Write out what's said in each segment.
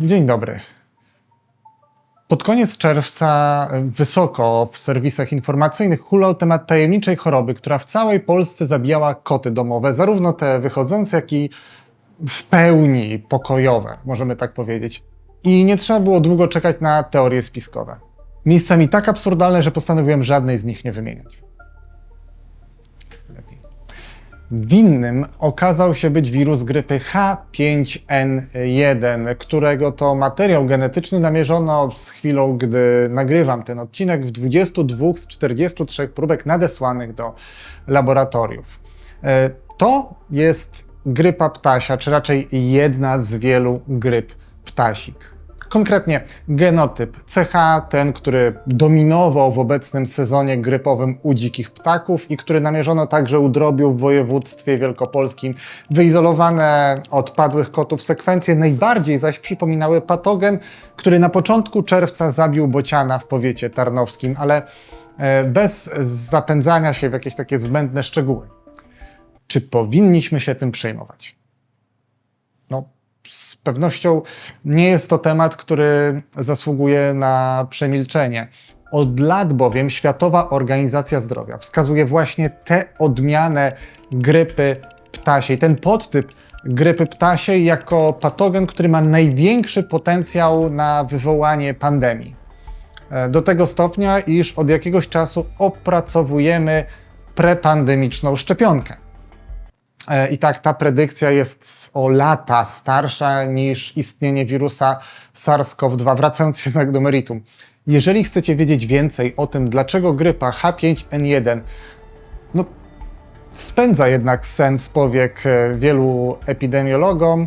Dzień dobry. Pod koniec czerwca wysoko w serwisach informacyjnych hulał temat tajemniczej choroby, która w całej Polsce zabijała koty domowe, zarówno te wychodzące, jak i w pełni pokojowe, możemy tak powiedzieć. I nie trzeba było długo czekać na teorie spiskowe. Miejscami tak absurdalne, że postanowiłem żadnej z nich nie wymieniać. Winnym okazał się być wirus grypy H5N1, którego to materiał genetyczny namierzono z chwilą, gdy nagrywam ten odcinek w 22 z 43 próbek nadesłanych do laboratoriów. E, To jest grypa ptasia, czy raczej jedna z wielu gryp ptasik. Konkretnie genotyp CH, ten, który dominował w obecnym sezonie grypowym u dzikich ptaków i który namierzono także u drobiu w województwie wielkopolskim. Wyizolowane od padłych kotów sekwencje najbardziej zaś przypominały patogen, który na początku czerwca zabił bociana w powiecie tarnowskim, ale e, bez zapędzania się w jakieś takie zbędne szczegóły. Czy powinniśmy się tym przejmować? Z pewnością nie jest to temat, który zasługuje na przemilczenie. Od lat bowiem Światowa Organizacja Zdrowia wskazuje właśnie tę odmianę grypy ptasiej, ten podtyp grypy ptasiej jako patogen, który ma największy potencjał na wywołanie pandemii. E, Do tego stopnia, iż od jakiegoś czasu opracowujemy prepandemiczną szczepionkę. E, I tak ta predykcja jest o lata starsza niż istnienie wirusa SARS-CoV-2. Wracając jednak do meritum. Jeżeli chcecie wiedzieć więcej o tym, dlaczego grypa H5N1 no, spędza jednak sens powiek e, wielu epidemiologom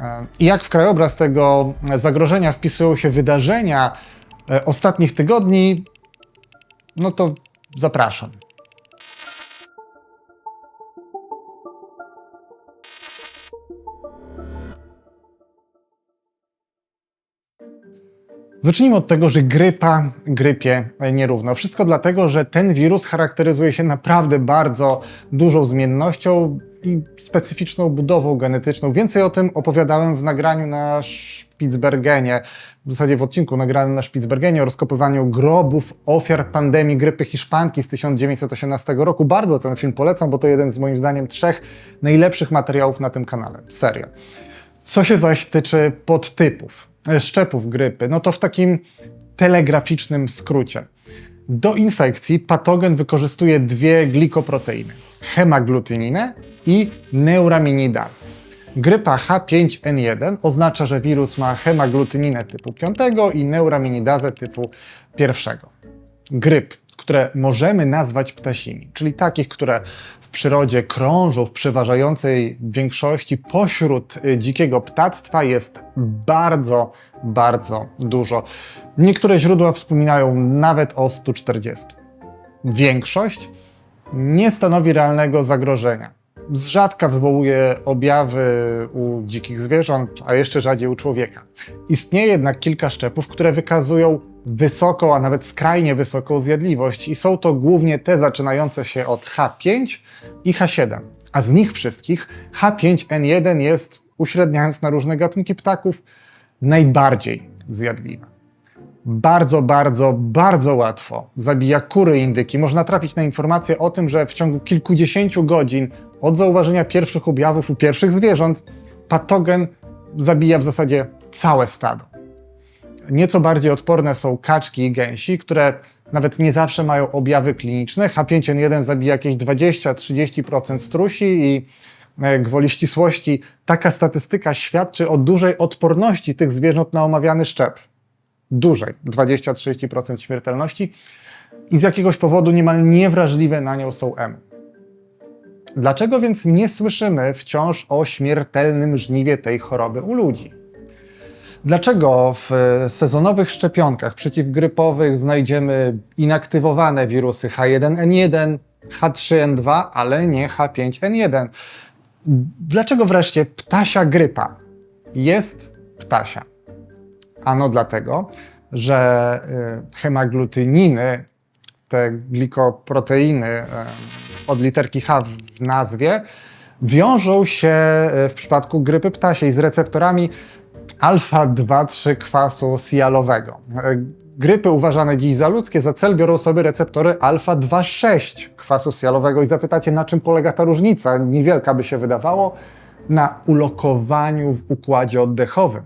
e, i jak w krajobraz tego zagrożenia wpisują się wydarzenia ostatnich tygodni, no to zapraszam. Zacznijmy od tego, że grypa grypie nierówno. Wszystko dlatego, że ten wirus charakteryzuje się naprawdę bardzo dużą zmiennością i specyficzną budową genetyczną. Więcej o tym opowiadałem w nagraniu na Spitsbergenie, w zasadzie w odcinku nagranym na Spitsbergenie o rozkopywaniu grobów ofiar pandemii grypy hiszpanki z 1918 roku. Bardzo ten film polecam, bo to jeden z moim zdaniem trzech najlepszych materiałów na tym kanale. Serio. Co się zaś tyczy podtypów, szczepów grypy, no to w takim telegraficznym skrócie. Do infekcji patogen wykorzystuje dwie glikoproteiny: hemaglutyninę i neuraminidazę. Grypa H5N1 oznacza, że wirus ma hemaglutyninę typu 5 i neuraminidazę typu 1. Gryp, które możemy nazwać ptasimi, czyli takich, które przyrodzie krążą w przeważającej większości pośród y, dzikiego ptactwa jest bardzo, bardzo dużo. Niektóre źródła wspominają nawet o 140. Większość nie stanowi realnego zagrożenia. Z rzadka wywołuje objawy u dzikich zwierząt, a jeszcze rzadziej u człowieka. Istnieje jednak kilka szczepów, które wykazują wysoką, a nawet skrajnie wysoką zjadliwość i są to głównie te zaczynające się od H5 i H7. A z nich wszystkich H5N1 jest, uśredniając na różne gatunki ptaków, najbardziej zjadliwa. Bardzo, bardzo, bardzo łatwo zabija kury indyki. Można trafić na informację o tym, że w ciągu kilkudziesięciu godzin od zauważenia pierwszych objawów u pierwszych zwierząt patogen zabija w zasadzie całe stado. Nieco bardziej odporne są kaczki i gęsi, które nawet nie zawsze mają objawy kliniczne. H5N1 zabija jakieś 20-30% strusi i e, gwoli ścisłości taka statystyka świadczy o dużej odporności tych zwierząt na omawiany szczep. Dużej, 20-30% śmiertelności i z jakiegoś powodu niemal niewrażliwe na nią są M. Dlaczego więc nie słyszymy wciąż o śmiertelnym żniwie tej choroby u ludzi? Dlaczego w sezonowych szczepionkach przeciwgrypowych znajdziemy inaktywowane wirusy H1N1, H3N2, ale nie H5N1? Dlaczego wreszcie ptasia grypa jest ptasia? Ano dlatego, że y, hemaglutyniny, te glikoproteiny y, od literki H w nazwie, wiążą się w przypadku grypy ptasiej z receptorami alfa-2,3 kwasu sialowego. Grypy uważane dziś za ludzkie za cel biorą sobie receptory alfa-2,6 kwasu sialowego i zapytacie, na czym polega ta różnica? Niewielka by się wydawało. Na ulokowaniu w układzie oddechowym.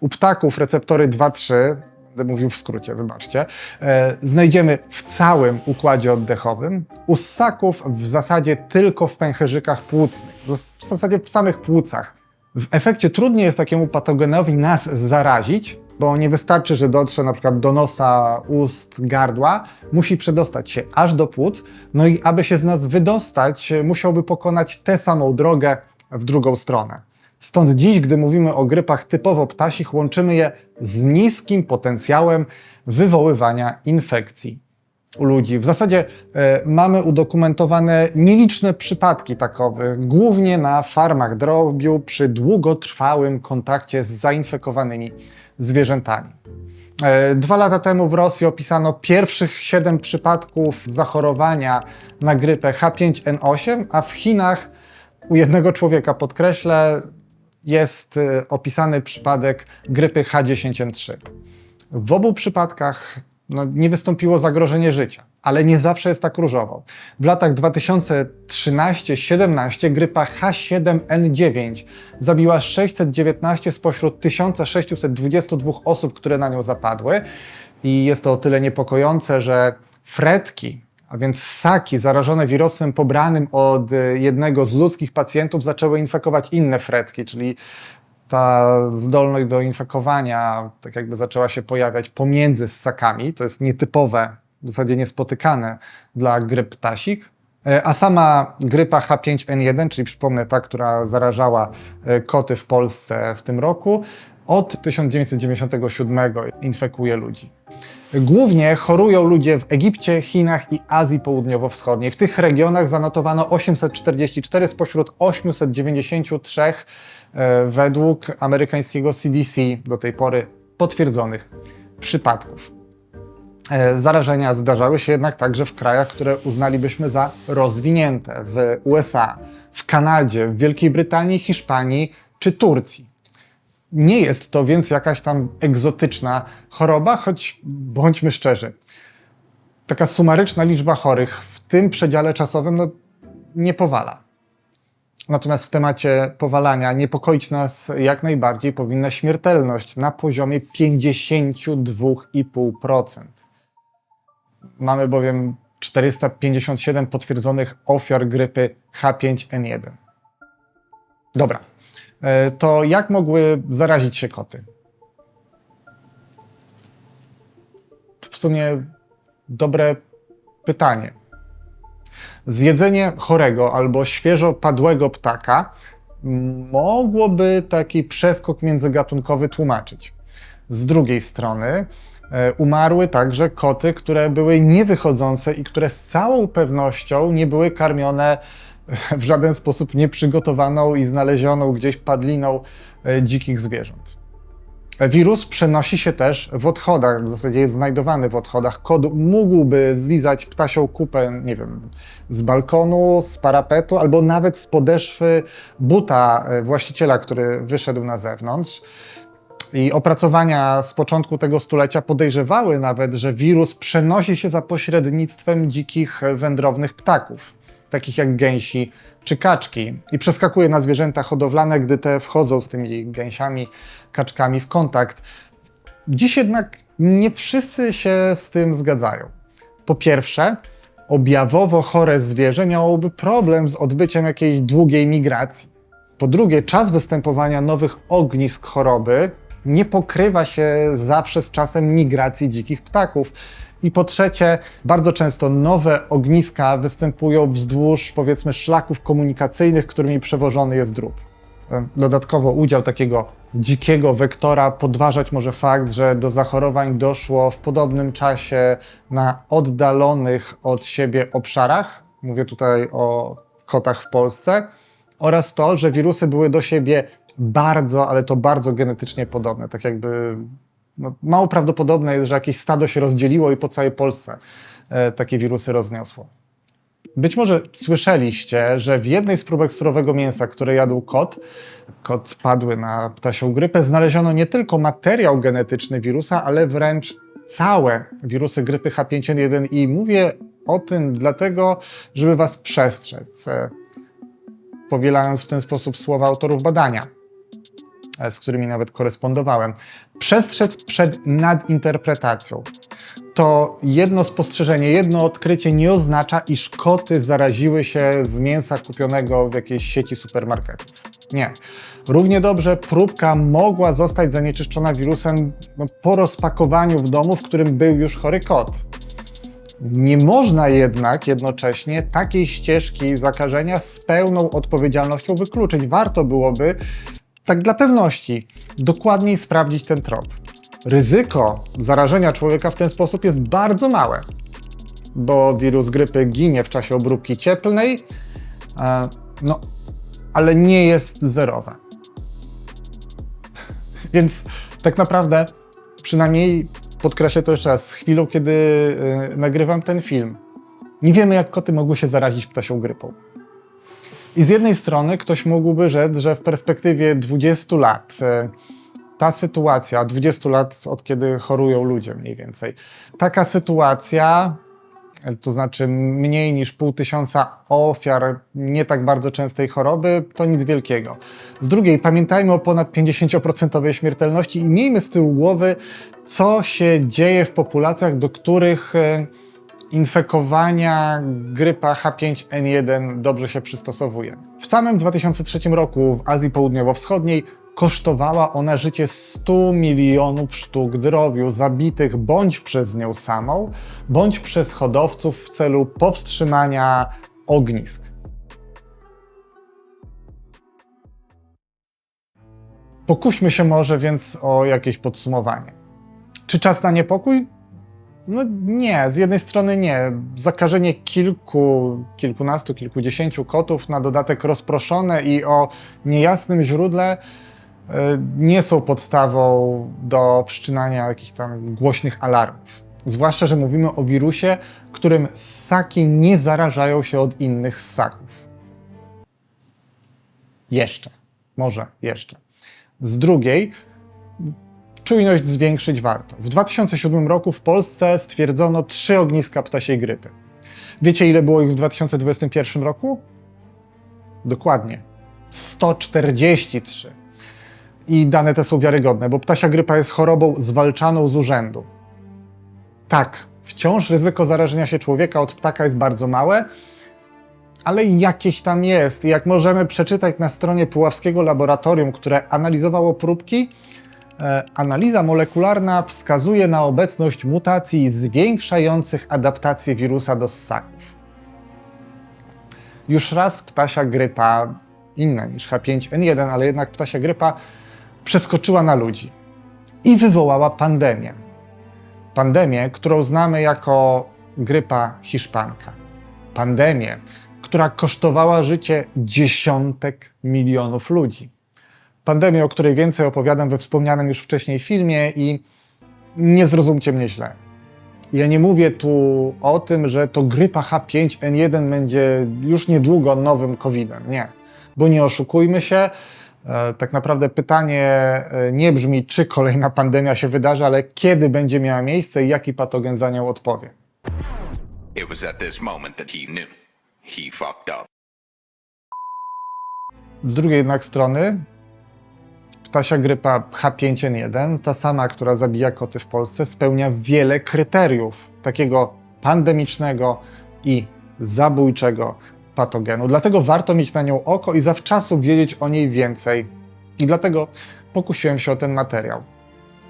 U ptaków receptory 2,3 będę mówił w skrócie, wybaczcie, e, znajdziemy w całym układzie oddechowym, u ssaków w zasadzie tylko w pęcherzykach płucnych, w zasadzie w samych płucach. W efekcie trudniej jest takiemu patogenowi nas zarazić, bo nie wystarczy, że dotrze na przykład do nosa, ust, gardła, musi przedostać się aż do płuc, no i aby się z nas wydostać, musiałby pokonać tę samą drogę w drugą stronę. Stąd dziś, gdy mówimy o grypach typowo ptasich, łączymy je z niskim potencjałem wywoływania infekcji u ludzi. W zasadzie e, mamy udokumentowane nieliczne przypadki takowe, głównie na farmach drobiu przy długotrwałym kontakcie z zainfekowanymi zwierzętami. E, dwa lata temu w Rosji opisano pierwszych siedem przypadków zachorowania na grypę H5N8, a w Chinach u jednego człowieka, podkreślę, jest y, opisany przypadek grypy H10N3. W obu przypadkach no, nie wystąpiło zagrożenie życia, ale nie zawsze jest tak różowo. W latach 2013-17 grypa H7N9 zabiła 619 spośród 1622 osób, które na nią zapadły. I jest to o tyle niepokojące, że fretki, a więc ssaki zarażone wirusem pobranym od y, jednego z ludzkich pacjentów zaczęły infekować inne fretki, czyli ta zdolność do infekowania tak jakby zaczęła się pojawiać pomiędzy ssakami. To jest nietypowe, w zasadzie niespotykane dla gryp ptasik. E, a sama grypa H5N1, czyli przypomnę ta, która zarażała e, koty w Polsce w tym roku, od 1997 infekuje ludzi. Głównie chorują ludzie w Egipcie, Chinach i Azji Południowo-Wschodniej. W tych regionach zanotowano 844 spośród 893 e, według amerykańskiego CDC do tej pory potwierdzonych przypadków. E, zarażenia zdarzały się jednak także w krajach, które uznalibyśmy za rozwinięte w USA, w Kanadzie, w Wielkiej Brytanii, Hiszpanii czy Turcji. Nie jest to więc jakaś tam egzotyczna choroba, choć bądźmy szczerzy, taka sumaryczna liczba chorych w tym przedziale czasowym no, nie powala. Natomiast w temacie powalania niepokoić nas jak najbardziej powinna śmiertelność na poziomie 52,5%. Mamy bowiem 457 potwierdzonych ofiar grypy H5N1. Dobra, E, to jak mogły zarazić się koty? W sumie dobre pytanie. Zjedzenie chorego albo świeżo padłego ptaka mogłoby taki przeskok międzygatunkowy tłumaczyć. Z drugiej strony e, umarły także koty, które były niewychodzące i które z całą pewnością nie były karmione w żaden sposób nieprzygotowaną i znalezioną gdzieś padliną e, dzikich zwierząt. Wirus przenosi się też w odchodach, w zasadzie jest znajdowany w odchodach. Kod mógłby zlizać ptasią kupę, nie wiem, z balkonu, z parapetu albo nawet z podeszwy buta e, właściciela, który wyszedł na zewnątrz. I opracowania z początku tego stulecia podejrzewały nawet, że wirus przenosi się za pośrednictwem dzikich wędrownych ptaków takich jak gęsi czy kaczki i przeskakuje na zwierzęta hodowlane, gdy te wchodzą z tymi gęsiami, kaczkami w kontakt. Dziś jednak nie wszyscy się z tym zgadzają. Po pierwsze, objawowo chore zwierzę miałoby problem z odbyciem jakiejś długiej migracji. Po drugie, czas występowania nowych ognisk choroby nie pokrywa się zawsze z czasem migracji dzikich ptaków. I po trzecie, bardzo często nowe ogniska występują wzdłuż, powiedzmy, szlaków komunikacyjnych, którymi przewożony jest drób. Dodatkowo udział takiego dzikiego wektora podważać może fakt, że do zachorowań doszło w podobnym czasie na oddalonych od siebie obszarach. Mówię tutaj o kotach w Polsce. Oraz to, że wirusy były do siebie bardzo, ale to bardzo genetycznie podobne. Tak jakby no, mało prawdopodobne jest, że jakieś stado się rozdzieliło i po całej Polsce e, takie wirusy rozniosło. Być może słyszeliście, że w jednej z próbek surowego mięsa, które jadł kot, kot padły na ptasią grypę, znaleziono nie tylko materiał genetyczny wirusa, ale wręcz całe wirusy grypy H5N1 i mówię o tym dlatego, żeby was przestrzec, e, powielając w ten sposób słowa autorów badania, z którymi nawet korespondowałem. Przestrzec przed nadinterpretacją. To jedno spostrzeżenie, jedno odkrycie nie oznacza, iż koty zaraziły się z mięsa kupionego w jakiejś sieci supermarketów. Nie. Równie dobrze próbka mogła zostać zanieczyszczona wirusem no, po rozpakowaniu w domu, w którym był już chory kot. Nie można jednak jednocześnie takiej ścieżki zakażenia z pełną odpowiedzialnością wykluczyć. Warto byłoby, tak dla pewności, dokładniej sprawdzić ten trop. Ryzyko zarażenia człowieka w ten sposób jest bardzo małe, bo wirus grypy ginie w czasie obróbki cieplnej, e, no, ale nie jest zerowe. Więc tak naprawdę, przynajmniej podkreślę to jeszcze raz, z chwilą, kiedy y, nagrywam ten film, nie wiemy, jak koty mogły się zarazić ptasią grypą. I z jednej strony ktoś mógłby rzec, że w perspektywie 20 lat y, ta sytuacja, 20 lat od kiedy chorują ludzie mniej więcej, taka sytuacja, to znaczy mniej niż pół tysiąca ofiar nie tak bardzo częstej choroby, to nic wielkiego. Z drugiej, pamiętajmy o ponad 50% śmiertelności i miejmy z tyłu głowy, co się dzieje w populacjach, do których e, infekowania grypa H5N1 dobrze się przystosowuje. W samym 2003 roku w Azji Południowo-Wschodniej kosztowała ona życie 100 milionów sztuk drobiu zabitych bądź przez nią samą, bądź przez hodowców w celu powstrzymania ognisk. Pokuśmy się może więc o jakieś podsumowanie. Czy czas na niepokój? No nie, z jednej strony nie. Zakażenie kilku, kilkunastu, kilkudziesięciu kotów na dodatek rozproszone i o niejasnym źródle e, nie są podstawą do wszczynania jakichś tam głośnych alarmów. Zwłaszcza, że mówimy o wirusie, którym ssaki nie zarażają się od innych ssaków. Jeszcze. Może jeszcze. Z drugiej, czujność zwiększyć warto. W 2007 roku w Polsce stwierdzono trzy ogniska ptasiej grypy. Wiecie, ile było ich w 2021 roku? Dokładnie 143. I dane te są wiarygodne, bo ptasia grypa jest chorobą zwalczaną z urzędu. Tak, wciąż ryzyko zarażenia się człowieka od ptaka jest bardzo małe, ale jakieś tam jest. Jak możemy przeczytać na stronie Puławskiego Laboratorium, które analizowało próbki, analiza molekularna wskazuje na obecność mutacji zwiększających adaptację wirusa do ssaków. Już raz ptasia grypa, inna niż H5N1, ale jednak ptasia grypa przeskoczyła na ludzi i wywołała pandemię. Pandemię, którą znamy jako grypa hiszpanka. Pandemię, która kosztowała życie dziesiątek milionów ludzi. Pandemię, o której więcej opowiadam we wspomnianym już wcześniej filmie i nie zrozumcie mnie źle. Ja nie mówię tu o tym, że to grypa H5N1 będzie już niedługo nowym COVID-em. Nie, bo nie oszukujmy się. E, tak naprawdę pytanie e, nie brzmi, czy kolejna pandemia się wydarzy, ale kiedy będzie miała miejsce i jaki patogen za nią odpowie. It was at this moment that he knew. He fucked up. Z drugiej jednak strony ptasia grypa H5N1, ta sama, która zabija koty w Polsce, spełnia wiele kryteriów takiego pandemicznego i zabójczego patogenu. Dlatego warto mieć na nią oko i zawczasu wiedzieć o niej więcej. I dlatego pokusiłem się o ten materiał.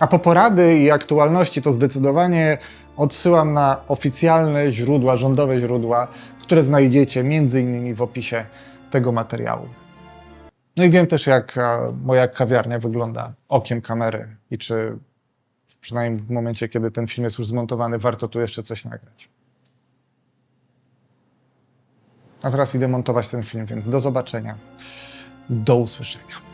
A po porady i aktualności to zdecydowanie odsyłam na oficjalne źródła, rządowe źródła, które znajdziecie innymi w opisie tego materiału. No i wiem też, jak moja kawiarnia wygląda okiem kamery i czy przynajmniej w momencie, kiedy ten film jest już zmontowany, warto tu jeszcze coś nagrać. A teraz idę montować ten film, więc do zobaczenia. Do usłyszenia.